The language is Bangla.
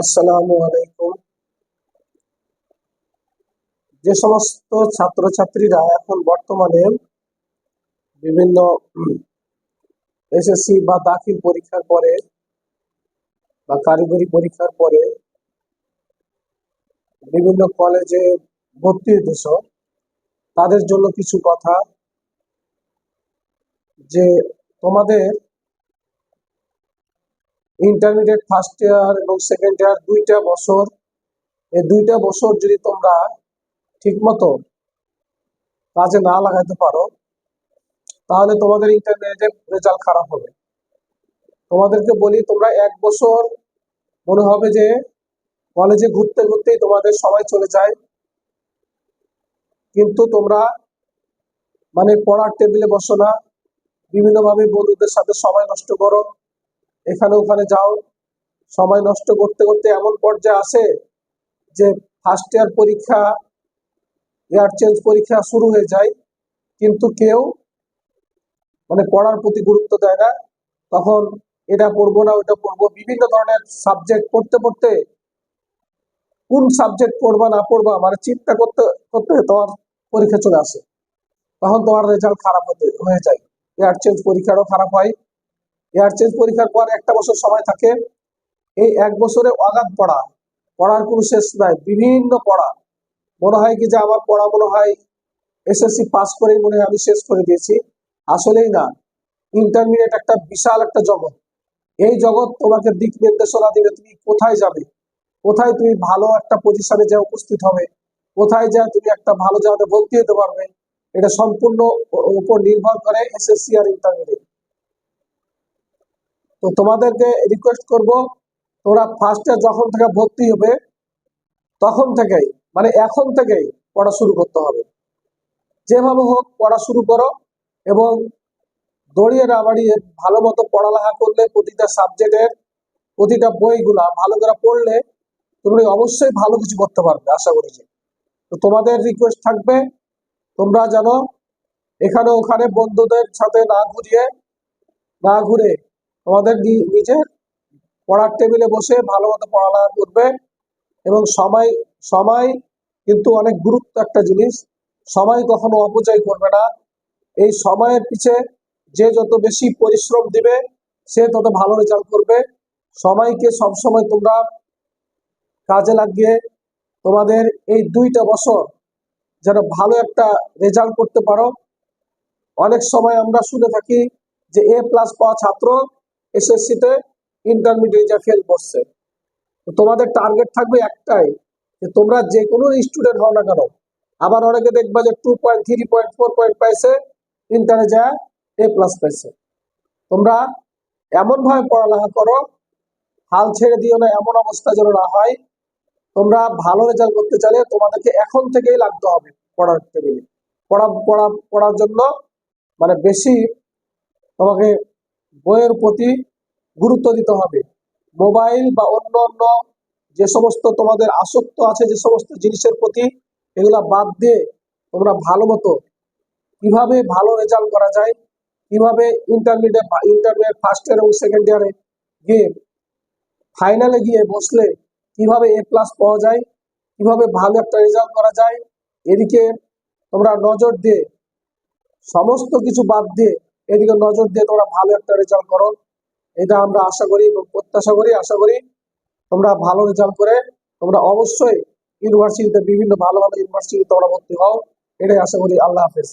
আসসালামু আলাইকুম। যে সমস্ত ছাত্রছাত্রীরা এখন বর্তমানে বিভিন্ন এসএসসি বা দাখিল পরীক্ষার পরে বা কারিগরি পরীক্ষার পরে বিভিন্ন কলেজে ভর্তি হইতেছ, তাদের জন্য কিছু কথা যে তোমাদের ইন্টারমিডিয়েট ফার্স্ট ইয়ার এবং সেকেন্ড ইয়ার দুইটা বছর। এই দুইটা বছর যদি তোমরা ঠিকমতো কাজে না লাগাতে পারো, তাহলে তোমাদের ইন্টারমিডিয়েটের রেজাল্ট খারাপ হবে। তোমাদেরকে বলি, তোমরা এক বছর মনে হবে যে কলেজে ঘুরতে ঘুরতেই তোমাদের সময় চলে যায়। কিন্তু তোমরা মানে পড়ার টেবিলে বসো না। বিভিন্নভাবে বন্ধুদের সাথে সময় নষ্ট করো। এখানে ওখানে যাও। সময় নষ্ট করতে করতে এমন পর্যায়ে আসে যে ফার্স্ট ইয়ার পরীক্ষা ইয়ার চেঞ্জ পরীক্ষা শুরু হয়ে যায়। কিন্তু কেউ মানে পড়ার প্রতি গুরুত্ব দেয় না। তখন এটা পড়ব না ওটা পড়ব। বিভিন্ন ধরনের সাবজেক্ট পড়তে পড়তে কোন সাবজেক্ট পড়বা, না পড়বা মানে চিন্তা করতে করতে তোমার পরীক্ষা চলে আসে। তখন তোমার রেজাল্ট খারাপ হতে, হয়ে যায়। এয়ার চেঞ্জ পরীক্ষারও খারাপ হয়। এয়ার চেঞ্জ পরীক্ষার পর একটা বছর সময় থাকে। এই এক বছরে অগাধ পড়া। পড়ার কোনো শেষ নাই, বিভিন্ন পড়া। মনে হয় কি যে আমার পড়া মনে হয় এসএসসি পাস করেই মনে হয় আমি শেষ করে দিয়েছি। আসলেই না। ইন্টারমিডিয়েট একটা বিশাল একটা জগৎ। এই জগৎ তোমাকে দিক নির্দেশনা দিবে তুমি কোথায় যাবে? কোথায় তুমি ভালো একটা পজিশনে যা উপস্থিত হবে? কোথায় যা তুমি একটা ভালো জায়গাতে ভর্তি হতে পারবে? এটা সম্পূর্ণ উপর নির্ভর করে এসএসসি আর ইন্টারমিডিয়েট তো তোমাদেরকে রিকোয়েস্ট করব, তোমরা ফার্স্ট যখন থেকে ভর্তি হবে, তখন থেকেই মানে এখন থেকেই পড়া শুরু করতে হবে। যেভাবে হোক পড়া শুরু করো এবং দড়িয়ে না ভালো মতো পড়ালেখা করলে প্রতিটা সাবজেক্টের প্রতিটা বইগুলা ভালো করে পড়লে তুমি অবশ্যই ভালো কিছু করতে পারবে, আশা করি যে তো তোমাদের রিকোয়েস্ট থাকবে, তোমরা যেন এখানে ওখানে বন্ধুদের সাথে না ঘুরিয়ে, না ঘুরে তোমাদের নিজের পড়ার টেবিলে বসে ভালো মতো পড়ালেখা করবে এবং সময় সময় কিন্তু অনেক গুরুত্ব একটা জিনিস। সময় কখনো অপচয় করবে না। এই সময়ের পিছে যে যত বেশি পরিশ্রম দিবে, সে তত ভালো রেজাল্ট করবে। সময়কে সবসময় তোমরা কাজে লাগিয়ে তোমাদের এই দুইটা বছর যেন ভালো একটা রেজাল্ট করতে পারো। অনেক সময় আমরা শুনে থাকি যে এ প্লাস পাওয়া ছাত্র এসএসসিতে ইন্টারমিডিয়েটে ফেল করছে। তো তোমাদের টার্গেট থাকবে একটাই, যে তোমরা যে কোনো স্টুডেন্ট হও না কেন, আবার অনেকে দেখবা যে two point three point four point পাইছে ইন্টারে যা এ প্লাস পাইছে। তোমরা এমন ভাবে পড়ালেখা করো, হাল ছেড়ে দিও না, এমন অবস্থা যেন না হয়। তোমরা ভালো রেজাল্ট করতে চাইলে তোমাদেরকে এখন থেকেই লাগতে হবে পড়ার টেবিলে পড়া পড়া, পড়ার জন্য মানে বেশি তোমাকে বইয়ের প্রতি গুরুত্ব দিতে হবে। মোবাইল বা অন্য অন্য যে সমস্ত তোমাদের আসক্ত আছে, যে সমস্ত জিনিসের প্রতি এগুলা বাদ দিয়ে তোমরা ভালো মতো কীভাবে ভালো রেজাল্ট করা যায়, কীভাবে ইন্টারমিডিয়েট ইন্টারমিডিয়েট ফার্স্ট ইয়ার এবং সেকেন্ড ইয়ারে গিয়ে ফাইনালে গিয়ে বসলে কীভাবে এ প্লাস পাওয়া যায়, কীভাবে ভালো একটা রেজাল্ট করা যায়, এদিকে তোমরা নজর দিয়ে সমস্ত কিছু বাদ দিয়ে এদিকে নজর দিয়ে তোমরা ভালো একটা রেজাল্ট করো। এটা আমরা আশা করি এবং প্রত্যাশা করি, আশা করি তোমরা ভালো রেজাল্ট করে তোমরা অবশ্যই ইউনিভার্সিটিতে বিভিন্ন ভালো ভালো ইউনিভার্সিটিতে তোমরা ভর্তি হও। এটাই আশা করি। আল্লাহ হাফেজ।